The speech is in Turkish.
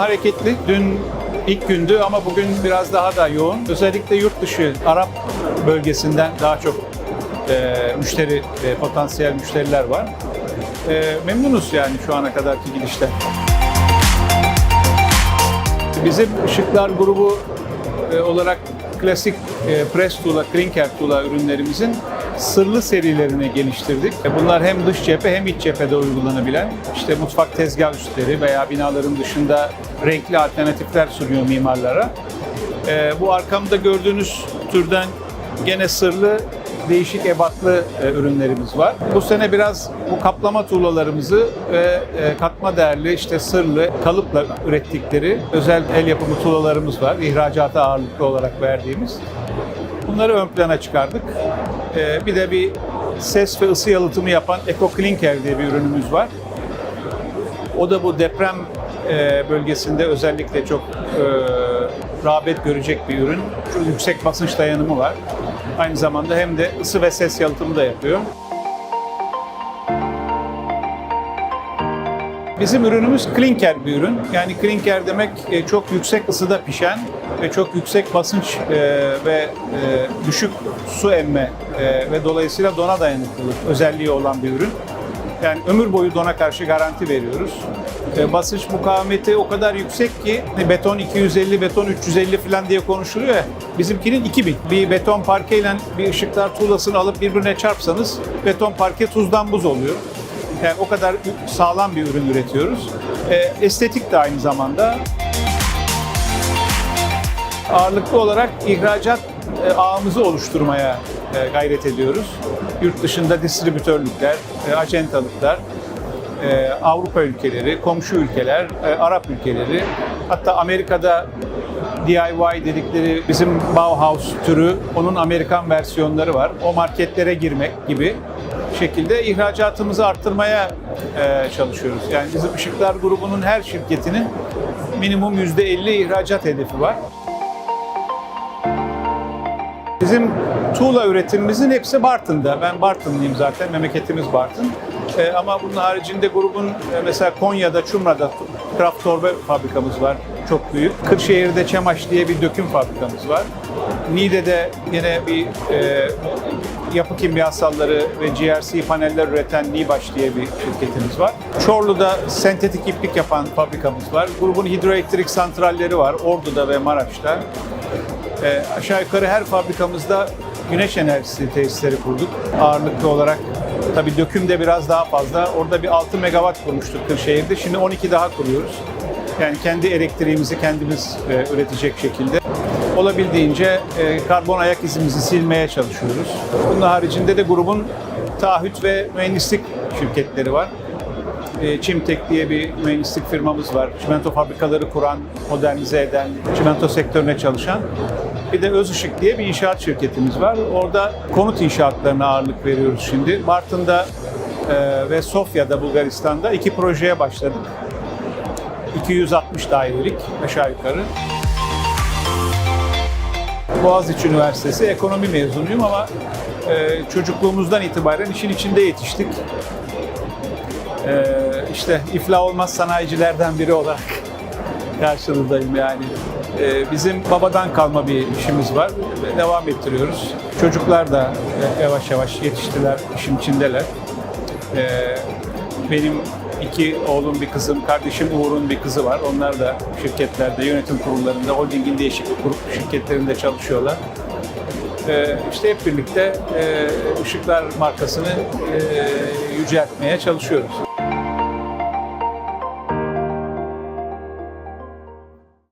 hareketli. Dün ilk gündü ama bugün biraz daha da yoğun. Özellikle yurt dışı Arap bölgesinden daha çok e, müşteri, e, potansiyel müşteriler var. E, memnunuz yani şu ana kadarki gidişten. Bizim Işıklar grubu e, olarak klasik e, press tuğla, clinker tuğla ürünlerimizin sırlı serilerini geliştirdik. E, Bunlar hem dış cephe hem iç cephede uygulanabilen işte mutfak tezgah üstleri veya binaların dışında renkli alternatifler sunuyor mimarlara. E, Bu arkamda gördüğünüz türden gene sırlı değişik ebatlı e, ürünlerimiz var. Bu sene biraz bu kaplama tuğlalarımızı ve katma değerli işte sırlı kalıpla ürettikleri özel el yapımı tuğlalarımız var. İhracata ağırlıklı olarak verdiğimiz. Bunları ön plana çıkardık. E, bir de bir ses ve ısı yalıtımı yapan Eco Clinker diye bir ürünümüz var. O da bu deprem e, bölgesinde özellikle çok e, rağbet görecek bir ürün. Çok yüksek basınç dayanımı var. Aynı zamanda hem de ısı ve ses yalıtımı da yapıyor. Bizim ürünümüz klinker bir ürün. Yani klinker demek e, çok yüksek ısıda pişen ve çok yüksek basınç e, ve e, düşük su emme ve dolayısıyla dona dayanıklılık özelliği olan bir ürün. Yani ömür boyu dona karşı garanti veriyoruz. Basınç mukavemeti o kadar yüksek ki hani beton 250, beton 350 falan diye konuşuluyor ya. Bizimkinin 2000. Bir beton parkeyle bir ışıklar tuğlasını alıp birbirine çarpsanız beton parke tuzdan buz oluyor. Yani o kadar sağlam bir ürün üretiyoruz. E, estetik de aynı zamanda. Ağırlıklı olarak ihracat e, ağımızı oluşturmaya e, gayret ediyoruz. Yurt dışında distribütörlükler, e, acentalıklar, e, Avrupa ülkeleri, komşu ülkeler, e, Arap ülkeleri, hatta Amerika'da DIY dedikleri bizim Bauhaus türü, onun Amerikan versiyonları var. O marketlere girmek gibi şekilde ihracatımızı arttırmaya e, çalışıyoruz. Yani bizim Işıklar grubunun her şirketinin minimum %50 ihracat hedefi var. Bizim tuğla üretimimizin hepsi Bartın'da. Ben Bartınlıyım zaten, memleketimiz Bartın. Ee, ama bunun haricinde grubun e, mesela Konya'da, Çumra'da kraft torba fabrikamız var. Çok büyük. Kırşehir'de Çemaş diye bir döküm fabrikamız var. Niğde'de yine bir e, yapı kimyasalları ve GRC paneller üreten Nibaş diye bir şirketimiz var. Çorlu'da sentetik iplik yapan fabrikamız var. Grubun hidroelektrik santralleri var Ordu'da ve Maraş'ta. E, aşağı yukarı her fabrikamızda güneş enerjisi tesisleri kurduk. Ağırlıklı olarak tabii dökümde biraz daha fazla. Orada bir 6 megawatt kurmuştuk Kırşehir'de. Şimdi 12 daha kuruyoruz. Yani kendi elektriğimizi kendimiz e, üretecek şekilde. Olabildiğince e, karbon ayak izimizi silmeye çalışıyoruz. Bunun haricinde de grubun taahhüt ve mühendislik şirketleri var. E, Çimtek diye bir mühendislik firmamız var. Çimento fabrikaları kuran, modernize eden, çimento sektörüne çalışan. Bir de Özışık diye bir inşaat şirketimiz var. Orada konut inşaatlarına ağırlık veriyoruz şimdi. Bartın'da e, ve Sofya'da Bulgaristan'da iki projeye başladık. 260 dairelik aşağı yukarı. Boğaziçi Üniversitesi ekonomi mezunuyum ama e, çocukluğumuzdan itibaren işin içinde yetiştik. E, işte iflah olmaz sanayicilerden biri olarak karşınızdayım yani. E, bizim babadan kalma bir işimiz var ve devam ettiriyoruz. Çocuklar da e, yavaş yavaş yetiştiler, işin içindeler. E, benim iki oğlum bir kızım, kardeşim Uğur'un bir kızı var. Onlar da şirketlerde, yönetim kurullarında, holdingin değişik grup şirketlerinde çalışıyorlar. Ee, işte hep birlikte e, Işıklar markasını e, yüceltmeye çalışıyoruz.